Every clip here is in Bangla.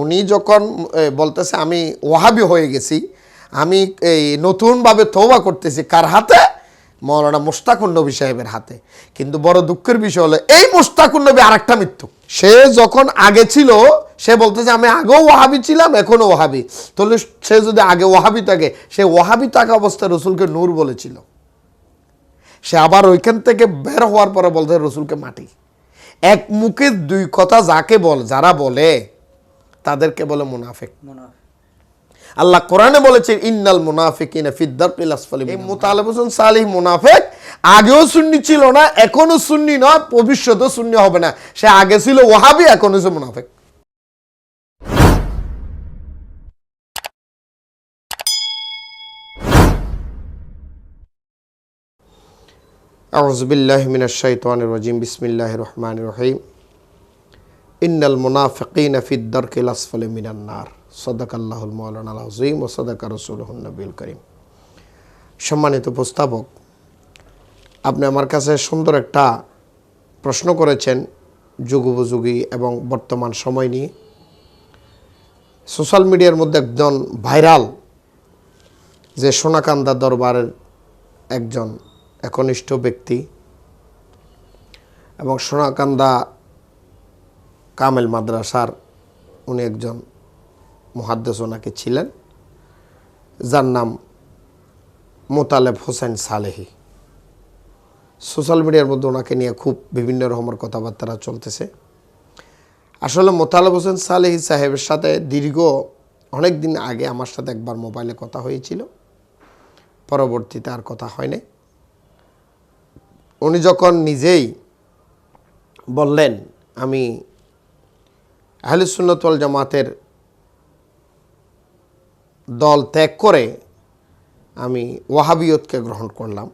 উনি যখন বলতেছে, আমি ওহাবি হয়ে গেছি, আমি এই নতুনভাবে তৌবা করতেছি, কার হাতে? মৌলানা মুস্তাকুর নবী সাহেবের হাতে। কিন্তু বড় দুঃখের বিষয় হলো, এই মুস্তাকুর নবী আরেকটা মৃত্যু। সে যখন আগে ছিল, সে বলতেছে, আমি আগেও ওহাবি ছিলাম, এখনও ওহাবি তাহলে সে যদি আগে ওহাবি থাকে, সে ওহাবি থাকা অবস্থায় রসুলকে নূর বলেছিল। সে আবার ওইখান থেকে বের হওয়ার পরে বলতে রসুলকে মাটি। এক মুখে দুই কথা যাকে বল, যারা বলে তাদেরকে বলে মুনাফিক। আল্লাহ কোরআনে বলেছে ইন্নাল মুনাফিক। সালিহ মুনাফেক আগেও শূন্য ছিল না এখনও শূন্য নয় ভবিষ্যতেও শূন্য হবে না। সে আগে ছিল ওহাবি এখন হচ্ছে মুনাফেক। আউজবিল্লাহ মিনাশ শাইতানির রাজিম বিসমিল্লাহির রহমানির রহিম। ইন্নাল মুনাফিকিন ফি দরকিল আসফালি মিনান নার। সদাক আল্লাহুল মৌলানা ওয়া ও সদাকা নবিল করিম। সম্মানিত প্রস্তাবক আপনি আমার কাছে সুন্দর একটা প্রশ্ন করেছেন যুগোপযোগী এবং বর্তমান সময় নিয়ে। সোশ্যাল মিডিয়ার মধ্যে একজন ভাইরাল যে সোনাকান্দা দরবারের একজন একনিষ্ঠ ব্যক্তি এবং সোনাকান্দা কামেল মাদ্রাসার উনি একজন মহাদ্দেশ ওনাকে ছিলেন। যার নাম মোতালেব হোসেন সালেহি। সোশ্যাল মিডিয়ার মধ্যে ওনাকে নিয়ে খুব বিভিন্ন রকমের কথাবার্তা চলতেছে। আসলে মোতালেব হোসেন সালেহি সাহেবের সাথে দীর্ঘ অনেক দিন আগে আমার সাথে একবার মোবাইলে কথা হয়েছিল। পরবর্তীতে আর কথা হয়নি। উনি যখন নিজেই বললেন, আমি আহলুসুন্নতল জামাতের দল ত্যাগ করে আমি ওয়াহাবিয়তকে গ্রহণ করলাম।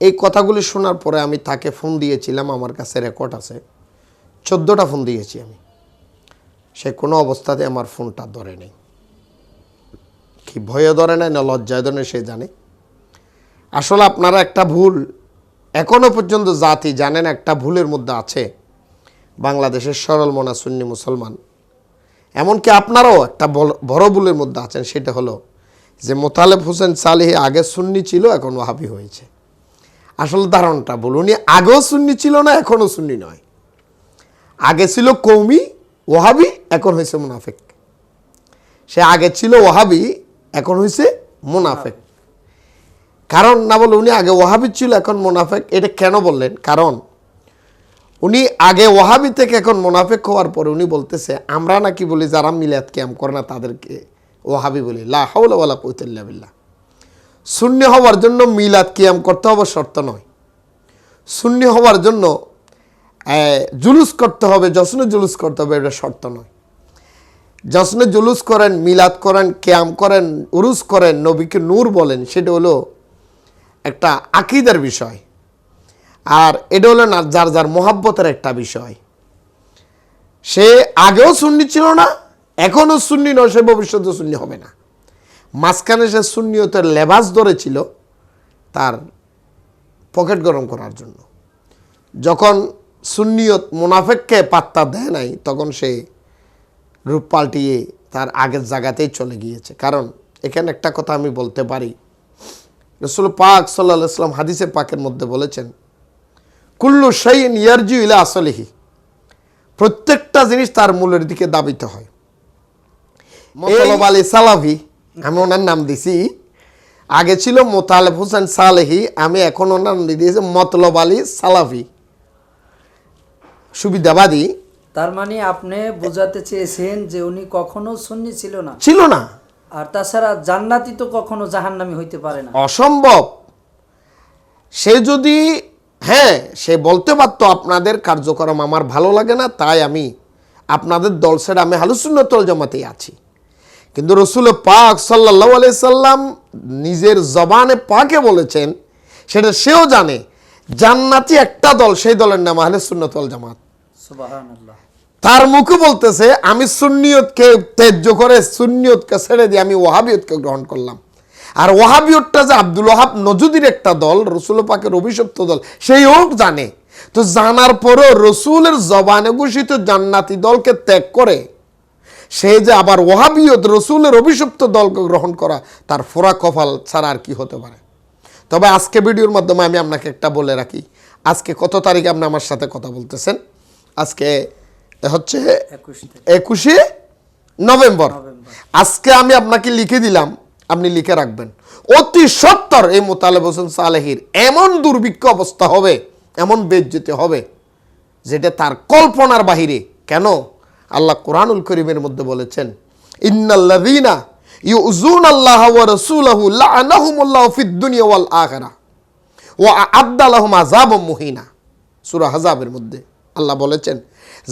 এই কথাগুলি শোনার পরে আমি তাকে ফোন দিয়েছিলাম, আমার কাছে রেকর্ড আছে। চোদ্দোটা ফোন দিয়েছি আমি। সে কোনো অবস্থাতে আমার ফোনটা ধরে নেই। কি ভয়ে ধরে নেয় না লজ্জায় ধরে সে জানে। আসলে আপনারা একটা ভুল এখনও পর্যন্ত জাতি জানেন, একটা ভুলের মধ্যে আছে। বাংলাদেশের সরল মনা সুন্নি মুসলমান। এমনকি আপনারাও একটা বড় ভুলের মধ্যে আছেন, সেটা হলো যে মোতালেব হোসেন সালিহি আগে সুন্নি ছিল, এখন ওহাবি হয়েছে। আসলে ধারণটা বলুন, উনি আগেও সুন্নি ছিল না, এখনও সুন্নি নয়। আগে ছিল কৌমি ওহাবি এখন হয়েছে মুনাফেক। সে আগে ছিল ওহাবি এখন হয়েছে মুনাফেক। কারণ না বলে উনি আগে ওহাবি ছিল, এখন মোনাফেক, এটা কেন বললেন? কারণ উনি আগে ওহাবি থেকে এখন মোনাফেক হওয়ার পরে উনি বলতেছে, আমরা নাকি বলি যারা মিলাদ ক্যাম করে না তাদেরকে ওহাবি বলি। লা হাওলা ওয়ালা কুওয়াতা বিল্লাহ। শূন্য হওয়ার জন্য মিলাদ কিয়াম করতে হবে শর্ত নয়। শূন্য হওয়ার জন্য জুলুস করতে হবে, যশ্নে জুলুস করতে হবে, এটা শর্ত নয়। যশ্নে জুলুস করেন, মিলাদ করেন, ক্যাম করেন উরুস করেন, নবীকে নূর বলেন, সেটা হলো একটা আকিদার বিষয়। আর এটা হলো না, যার যার মোহাব্বতের একটা বিষয়। সে আগেও সুন্নি ছিল না, এখনও সুন্নি নয়, সে ভবিষ্যতে সুন্নি হবে না। মাঝখানে সে সুন্নিয়তের লেবাস ধরেছিল তার পকেট গরম করার জন্য। যখন সুন্নিয়ত মুনাফেককে পাত্তা দেয় নাই, তখন সে রূপ পাল্টিয়ে তার আগের জায়গাতেই চলে গিয়েছে। কারণ এখানে একটা কথা আমি বলতে পারি। রসুল পাক সাল্লাহ ইসলাম হাদিসে পাকের মধ্যে বলেছেন কুল্লু শাইন ইয়ারজি ইলা আসলিহি। প্রত্যেকটা জিনিস তার মূলের দিকে দাবিতে হয়। মোতালেব আলী সালাভি আমি ওনার নাম দিছি আগে ছিল মোতালেব হোসেন সালেহি আমি এখন ওনার নাম দিয়েছি মতলব আলী সালাফি। সুবিধাবাদী। তার মানে আপনি বোঝাতে চেয়েছেন যে উনি কখনো সুন্নি ছিল না। ছিল না। আর তাছাড়া জান্নাতি তো কখনো জাহান্নামি হইতে পারে না। অসম্ভব। সে যদি হ্যাঁ সে বলতে পারতো আপনাদের কার্যক্রম আমার ভালো লাগে না তাই আমি আপনাদের দল ছেড়ে আমি হালুসুন্নতল জমাতেই আছি। কিন্তু রসুল পাক সাল্লাহ আলি সাল্লাম নিজের জবানে পাকে বলেছেন সেটা সেও জানে জান্নাতি একটা দল সেই দলের নাম আহলে সুন্নতল জামাত তার মুখে বলতেছে আমি সুন্নিয়তকে ত্যায্য করে সুন্নিয়তকে ছেড়ে দিয়ে আমি ওহাবিয়তকে গ্রহণ করলাম। আর ওহাবিয়তটা যে আব্দুল ওহাব নজুদির একটা দল রসুল পাকের অভিশপ্ত দল সেই হোক জানে। তো জানার পরেও রসুলের জবানে ঘোষিত জান্নাতি দলকে ত্যাগ করে সে যে আবার ওহাবিয়ত রসুলের অভিশপ্ত দলকে গ্রহণ করা তার ফোরা কফাল ছাড়া আর কি হতে পারে? তবে আজকে ভিডিওর মাধ্যমে আমি আপনাকে একটা বলে রাখি। আজকে কত তারিখে আপনি আমার সাথে কথা বলতেছেন? আজকে হচ্ছে একুশে। নভেম্বর। আজকে আমি আপনাকে লিখে দিলাম আপনি লিখে রাখবেন। অতি সত্তর এই মোতালেব হোসেন সালেহির এমন দুর্ভিক্ষ অবস্থা হবে, এমন বেজ্জতি হবে, যেটা তার কল্পনার বাহিরে। কেন? আল্লাহ কোরআনুল করিমের মধ্যে বলেছেন, ইন্নাল্লাযীনা ইউযুন আল্লাহ ওয়া রাসূলাহু লাআনাহুমুল্লাহু ফিদ দুনিয়া ওয়াল আখিরাহ ওয়া আ'আদ্দা লাহুম আযাবাম মুহিনা। সূরা হাজাবের মধ্যে আল্লাহ বলেছেন,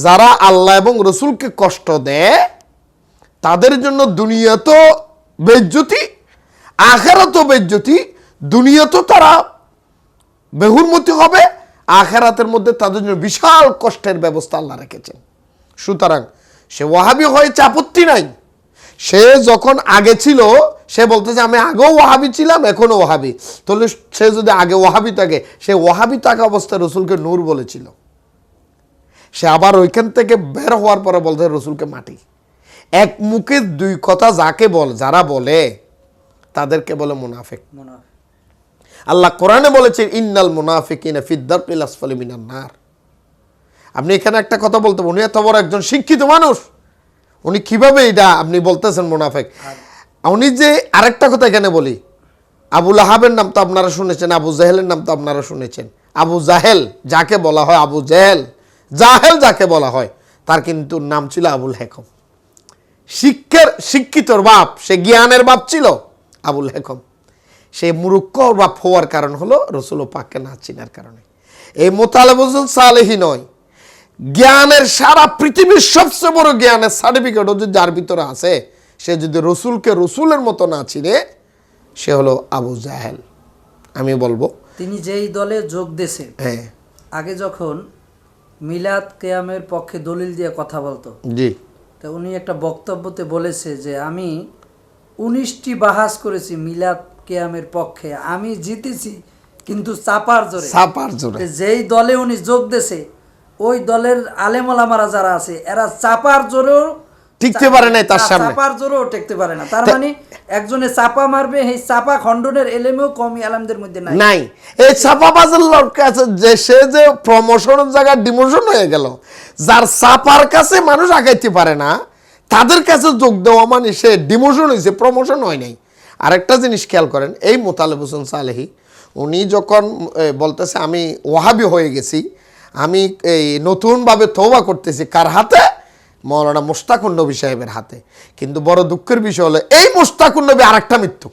যারা আল্লাহ এবং রসুলকে কষ্ট দেয়, তাদের জন্য দুনিয়া তো বেজ্জতি, আখেরাতও বেজ্জতি দুনিয়া তো তারা বেহুরমতি হবে, আখেরাতের মধ্যে তাদের জন্য বিশাল কষ্টের ব্যবস্থা আল্লাহ রেখেছেন। সুতরাং সে ওয়াহাবি হয়েছে আপত্তি নাই। সে যখন আগে ছিল, সে বলতেছে আমি আগেও ওয়াহাবি ছিলাম, এখনও ওয়াহাবি। তাহলে সে যদি আগে ওয়াহাবি থাকে, সে ওয়াহাবি থাকা অবস্থায় রসুলকে নূর বলেছিল। সে আবার ওইখান থেকে বের হওয়ার পরে বলতে রসুলকে মাটি। এক মুখে দুই কথা যাকে বল যারা বলে তাদেরকে বলে মুনাফেক। মনে আল্লাহ কোরআনে বলেছেন ইন্নাল মুনাফিকিনা ফিদ্দার নার। আপনি এখানে একটা কথা বলতে উনি এত বড় একজন শিক্ষিত মানুষ। উনি কীভাবে এটা আপনি বলতেছেন মুনাফেক? উনি যে আরেকটা কথা এখানে বলি আবুল আহাবের নাম তো আপনারা শুনেছেন আবু জাহেলের নাম তো আপনারা শুনেছেন। আবু জাহেল যাকে বলা হয় আবু জাহেল জাহেল যাকে বলা হয় তার কিন্তু নাম ছিল আবুল হেকম। শিক্ষের শিক্ষিতর বাপ সে জ্ঞানের বাপ ছিল আবুল হেকম। সে মুরুক্ষ বাপ হওয়ার কারণ হলো রসুল ও পাককে না চিনার কারণে। এই মোতালেব হোসেন সালেহি নয়। জ্ঞানের সারা পৃথিবীর সবচেয়ে বড় জ্ঞানের সার্টিফিকেটও যদি যার ভিতরে আছে সে যদি রসুলকে রসুলের মতো না চিনে সে হলো আবু জাহেল। আমি বলব তিনি যেই দলে যোগ দিয়েছে হ্যাঁ। আগে যখন মিলাদ কেয়ামের পক্ষে দলিল দিয়ে কথা বলতো জি। তা উনি একটা বক্তব্যতে বলেছে যে আমি উনিশটি বাহাস করেছি মিলাদ কেয়ামের পক্ষে। আমি জিতেছি কিন্তু চাপার জোরে। চাপার জোরে। যেই দলে উনি যোগ দিয়েছে ওই দলের আলেমলামারা যারা আছে এরা চাপার জোরেও টিকতে পারে নাই তার সামনে। চাপার জোরেও টেকতে পারে না। তার মানে একজনে চাপা মারবে এই চাপা খণ্ডনের এলেমেও কমই আলেমদের মধ্যে নাই। নাই। এই ছাপাবাজের লোক কাছে যে সে যে প্রমোশনের জায়গায় ডিমোশন হয়ে গেল যার চাপার কাছে মানুষ আগাইতে পারে না তাদের কাছে যোগ দেওয়া মানে সে ডিমোশন হয়েছে প্রমোশন হয় নাই। আরেকটা জিনিস খেয়াল করেন এই মোতালেব হোসেন সালেহি উনি যখন বলতেছে আমি ওহাবি হয়ে গেছি আমি এই নতুনভাবে তৌবা করতেছি কার হাতে? মৌলানা মোস্তাকুর নবী সাহেবের হাতে। কিন্তু বড় দুঃখের বিষয় হলো, এই মোস্তাকুর নবী আরেকটা মৃত্যু।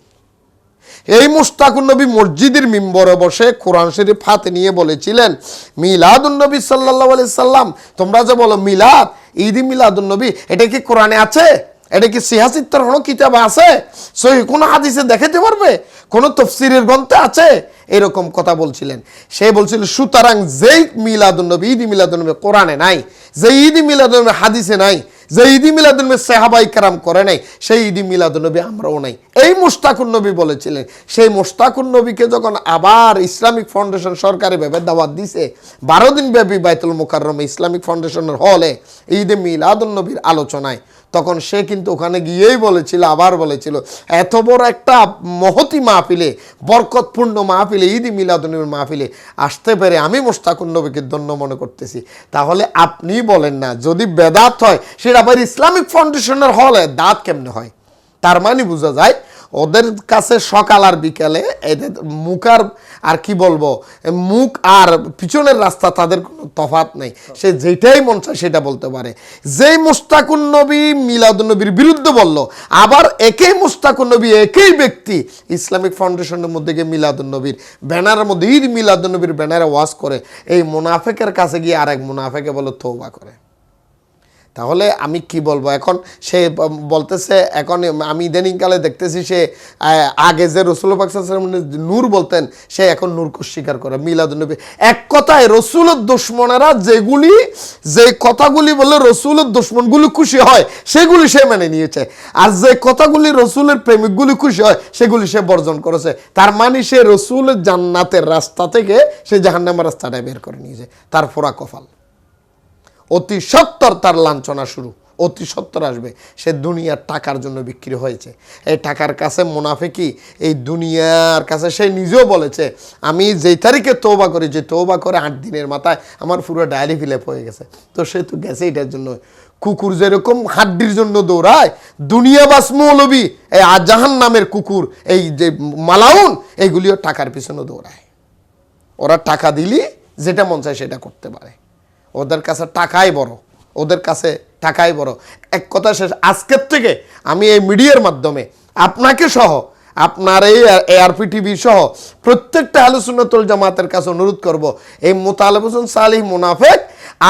এই মুস্তাকুন নবী মসজিদের মিম্বরে বসে কোরআন শরীফ হাতে নিয়ে বলেছিলেন মিলাদুন্নবী সাল্লাহ আলি সাল্লাম, তোমরা যে বলো মিলাদ ঈদ মিলাদুন্নবী এটা কি কোরআনে আছে? এটা কি সিহাসিত্তর কোনো কিতাব আছে? সহি কোনো হাদিসে দেখাতে পারবে? কোনো তফসিরের গ্রন্থে আছে? এরকম কথা বলছিলেন। সে বলছিল, সুতরাং যেই মিলাদুন নবী, ঈদ মিলাদুন নবী কোরআনে নাই যে ঈদ মিলাদুন নবী হাদিসে নাই যে ঈদি মিলাদুল নবী সাহাবাই কারাম করে নাই, সেই ঈদি মিলাদুল নবী আমরাও নাই। এই মুস্তাকুর নবী বলেছিলেন, সেই মুস্তাকুর নবীকে যখন আবার ইসলামিক ফাউন্ডেশন সরকারি ভাবে দাওয়াত দিছে, বারো দিন ব্যাপী বাইতুল মুকাররমে ইসলামিক ফাউন্ডেশনের হলে ঈদে মিলাদুল নবীর আলোচনায় তখন সে কিন্তু ওখানে গিয়েই বলেছিল, আবার বলেছিল, এত বড় একটা মহতি মাহফিলে, বরকতপূর্ণ মাহফিলে, ঈদ মিলাদুনবীর মাহফিলে আসতে পেরে আমি মোস্তাকুর নবীকে ধন্য মনে করতেছি। তাহলে আপনি বলেন না, যদি বেদাত হয়, সেটা আবার ইসলামিক ফাউন্ডেশনের হলে দাঁত কেমনে হয়? তার মানে বোঝা যায় ওদের কাছে সকাল আর বিকালে এদের মুখ আর আর কি বলব মুখ আর পিছনের রাস্তা তাদের কোনো তফাত নেই। সে যেটাই মন চায় সেটা বলতে পারে। যেই মুস্তাকুন নবী মিলাদুন নবীর বিরুদ্ধে বলল, আবার একই মুস্তাকুন নবী, একই ব্যক্তি ইসলামিক ফাউন্ডেশনের মধ্যে গিয়ে মিলাদুন নবীর ব্যানারের মধ্যে ঈদ মিলাদুন নবীর ব্যানারে ওয়াজ করে, এই মুনাফেকের কাছে গিয়ে আরেক মুনাফেকে বলে, তৌবা করে। তাহলে আমি কি বলব? এখন সে বলতেছে, এখন আমি ইদানিংকালে দেখতেছি সে আগে যে রসুল নূর বলতেন, সে এখন নূরকে স্বীকার করে। মিলাদুলনবী এক কথায় রসুলের দুশ্মনেরা যেগুলি, যে কথাগুলি বলে রসুলের দুশ্মনগুলি খুশি হয়, সেগুলি সে মেনে নিয়েছে। আর যে কথাগুলি রসুলের প্রেমিকগুলি খুশি হয়, সেগুলি সে বর্জন করেছে। তার মানে সে রসুলের জান্নাতের রাস্তা থেকে সে জাহান্নামের রাস্তাটা বের করে নিয়েছে। তার ফোরা কফাল অতি সত্তর তার লাঞ্ছনা শুরু, অতি সত্তর আসবে। সে দুনিয়ার টাকার জন্য বিক্রি হয়েছে। এই টাকার কাছে মুনাফিকি এই দুনিয়ার কাছে, সে নিজেও বলেছে, আমি যেই তারিখে তৌবা করি, যে তৌবা করে আট দিনের মাথায় আমার পুরো ডায়েরি ফিল হয়ে গেছে। তো সে তো গেছে এটার জন্য। কুকুর যেরকম হাড্ডির জন্য দৌড়ায়, দুনিয়াবাস মৌলবী, এই আজাহান নামের কুকুর, এই যে মালাউন এইগুলিও টাকার পিছনে দৌড়ায়। ওরা টাকা দিলি, যেটা মন চায় সেটা করতে পারে। ওদের কাছে টাকাই বড়। ওদের কাছে টাকাই বড়। এক কথা শেষ আজকের থেকে আমি এই মিডিয়ার মাধ্যমে আপনাকে সহ আপনার এই এআরপি টিভি সহ প্রত্যেকটা আলোচনাতল জামাতের কাছে অনুরোধ করব এই মোতালেব হোসেন সালিহ মুনাফেক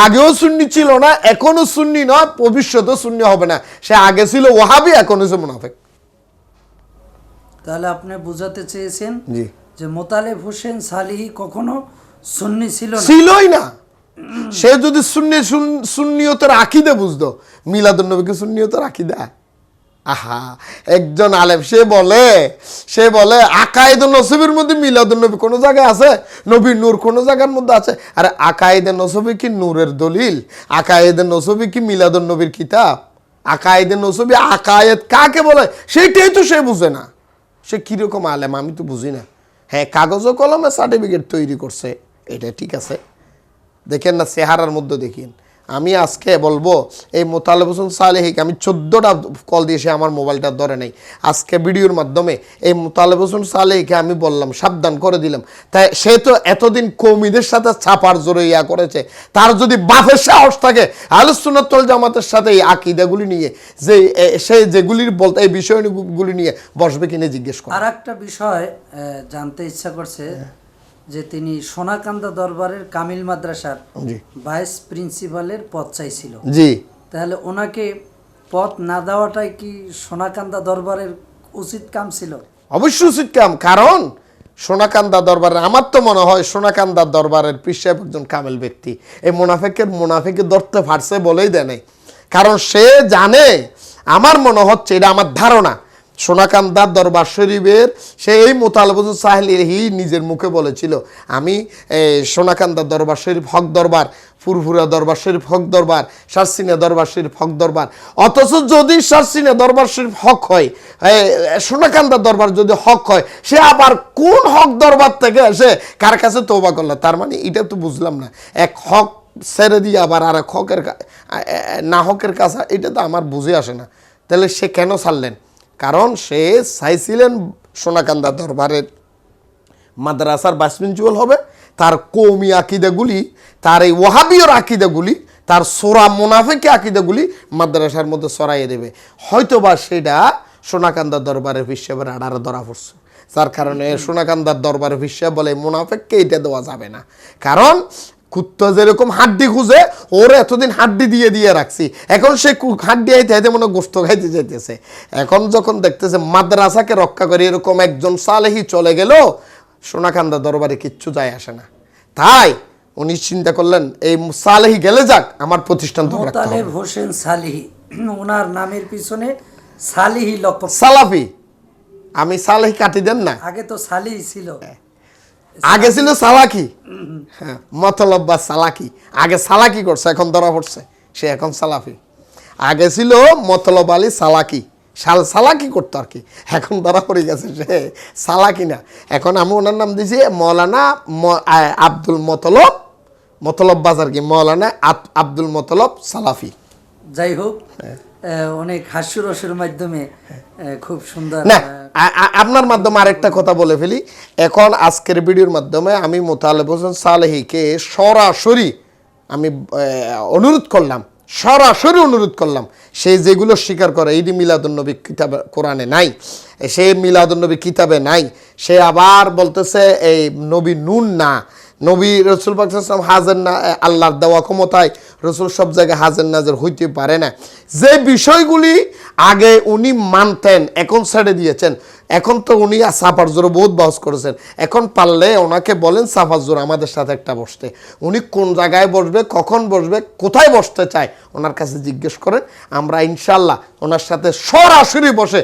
আগেও সুন্নি ছিল না এখনও সুন্নি নয় ভবিষ্যতেও সুন্নি হবে না। সে আগে ছিল ওহাবি এখন হচ্ছে মুনাফেক। তাহলে আপনি বোঝাতে চেয়েছেন জি। যে মোতালেব হোসেন সালিহি কখনো সুন্নি ছিল না। ছিলই না। সে যদি শূন্য শূন্যতের আকিদে বুঝতো মিলাদুল নবীকে শূন্যতের আকিদা। আহা, একজন আলেম, সে বলে সে বলে আকায়েদ নসবের মধ্যে মিলাদুল নবী কোনো জায়গায় আছে? নবী নূর কোনো জায়গার মধ্যে আছে? আরে আকায়েদে নসবি কি নূরের দলিল? আকায়েদে নসবি কি মিলাদুল নবীর কিতাব? আকায়েদে নসবি আকায়েদ কাকে বলে? সেইটাই তো সে বুঝে না। সে কীরকম আলেম আমি তো বুঝি না। হ্যাঁ কাগজ ও কলমে সার্টিফিকেট তৈরি করছে, এটা ঠিক আছে। দেখেন না, চেহারার মধ্যে দেখিন। আমি আজকে বলব, এই মোতালেব হোসেন সালেহিকে আমি চোদ্দোটা কল দিয়ে সে আমার মোবাইলটা ধরে নেই। আজকে ভিডিওর মাধ্যমে এই মোতালেব হোসেন সালেহিকে আমি বললাম, সাবধান করে দিলাম। তাই সে তো এতদিন কৌমিদের সাথে ছাপার জোরে ইয়া করেছে। তার যদি বাফের সাহস থাকে আলোচনাতল জামাতের সাথে এই আকিদাগুলি নিয়ে, যে সে যেগুলির বলতে, এই বিষয়গুলি নিয়ে বসবে কিনে জিজ্ঞেস করে। আর একটা বিষয় জানতে ইচ্ছা করছে যে তিনি সোনাকান্দা দরবারের কামিল মাদ্রাসার ভাইস প্রিন্সিপালের পদ চাইছিল। জি। তাহলে ওনাকে পদ না দেওয়াটাই কি সোনাকান্দা দরবারের উচিত কাম ছিল? অবশ্যই উচিত কাম কারণ সোনাকান্দা দরবারের আমার তো মনে হয় সোনাকান্দা দরবারের পিসাব একজন কামেল ব্যক্তি। এই মোনাফেকের মোনাফেকে ধরতে পারছে বলেই দেয় কারণ সে জানে আমার মনে হচ্ছে এটা আমার ধারণা। সোনাকান্দার দরবার শরীফের সে এই মোতালবুজুর সাহেলি নিজের মুখে বলেছিল, আমি সোনাকান্দার দরবার শরীফ, হক দরবার, ফুরফুরা দরবার শরীফ, হক দরবার শারসিনা দরবার শরীফ, হক দরবার, অথচ যদি শারসিনা দরবার শরীফ হক হয় সোনাকান্দার দরবার যদি হক হয়, সে আবার কোন হক দরবার থেকে এসে কার কাছে তৌবা করল? তার মানে এটা তো বুঝলাম না। এক হক ছেড়ে দিয়ে আবার আর এক হকের না হকের কাছে, এটা তো আমার বুঝে আসে না। তাহলে সে কেন ছাড়লেন? কারণ সে চাইছিলেন সোনাকান্দা দরবারের মাদ্রাসার ভাইস প্রিন্সিপাল হবে, তার কৌমি আকিদাগুলি, তার এই ওয়াহাবিয়র আকিদাগুলি, তার সোরা মোনাফেকি আকিদাগুলি মাদ্রাসার মধ্যে সরাইয়ে দেবে। হয়তোবা সেটা সোনাকান্দার দরবারের হিসেবে আড়ারে ধরা পড়ছে। যার কারণে সোনাকান্দার দরবারের হিসেবে বলে মোনাফেককে এটা দেওয়া যাবে না। কারণ কুত্তা যেরকম হাড্ডি খুঁজে ওর এতদিন হাড্ডি দিয়ে দিয়ে রাখছি। এখন সে হাড্ডি আইতে আইতে মনে গোস্ত খাইতে যাইতেছে। এখন যখন দেখতেছে মাদ্রাসাকে রক্ষা করে এরকম একজন সালেহি চলে গেল সোনাকান্দা দরবারে কিচ্ছু যায় আসে না। তাই উনি চিন্তা করলেন এই সালেহি গেলে যাক আমার প্রতিষ্ঠান রাখতে হবে। হোসেন সালিহি ওনার নামের পিছনে সালিহি লক্ষ্য সালাফি আমি সালেহি কাটি দেন না। আগে তো সালেহি ছিল। আগে ছিল সালাকি। হ্যাঁ মতলব বা সালাকি। আগে সালাকি করছে এখন ধরা পড়ছে। সে এখন সালাফি। আগে ছিল মতলব আলী সালাকি। সাল সালাকি করতো আর কি। এখন ধরা পড়ে গেছে সে সালাকি না। এখন আমি ওনার নাম দিয়েছি মৌলানা আব্দুল মতলব মতলব বাজার কি? মৌলানা আব্দুল মতলব সালাফি। যাই হোক। হ্যাঁ। অনেক হাস্যরসের মাধ্যমে খুব সুন্দর না আপনার মাধ্যমে আরেকটা কথা বলে ফেলি। এখন আজকের ভিডিওর মাধ্যমে আমি মোতালেব হোসেন সালেহিকে সরাসরি আমি অনুরোধ করলাম সরাসরি অনুরোধ করলাম সে যেগুলো স্বীকার করে এইটি মিলাদুন্নবী কিতাবে কোরআনে নাই সে মিলাদুন্নবী কিতাবে নাই সে আবার বলতেছে এই নবী নুন না নবী রসুল পাকসাম হাজার না আল্লাহর দেওয়া ক্ষমতায় রসুল সব জায়গায় হাজার নাজার হইতে পারে না। যে বিষয়গুলি আগে উনি মানতেন, এখন ছেড়ে দিয়েছেন, এখন তো উনি সাফার জোরে বহুত বহস করেছেন। এখন পারলে ওনাকে বলেন, সাফার জোর আমাদের সাথে একটা বসতে। উনি কোন জায়গায় বসবে, কখন বসবে, কোথায় বসতে চায়, ওনার কাছে জিজ্ঞেস করেন। আমরা ইনশাল্লাহ ওনার সাথে সরাসরি বসে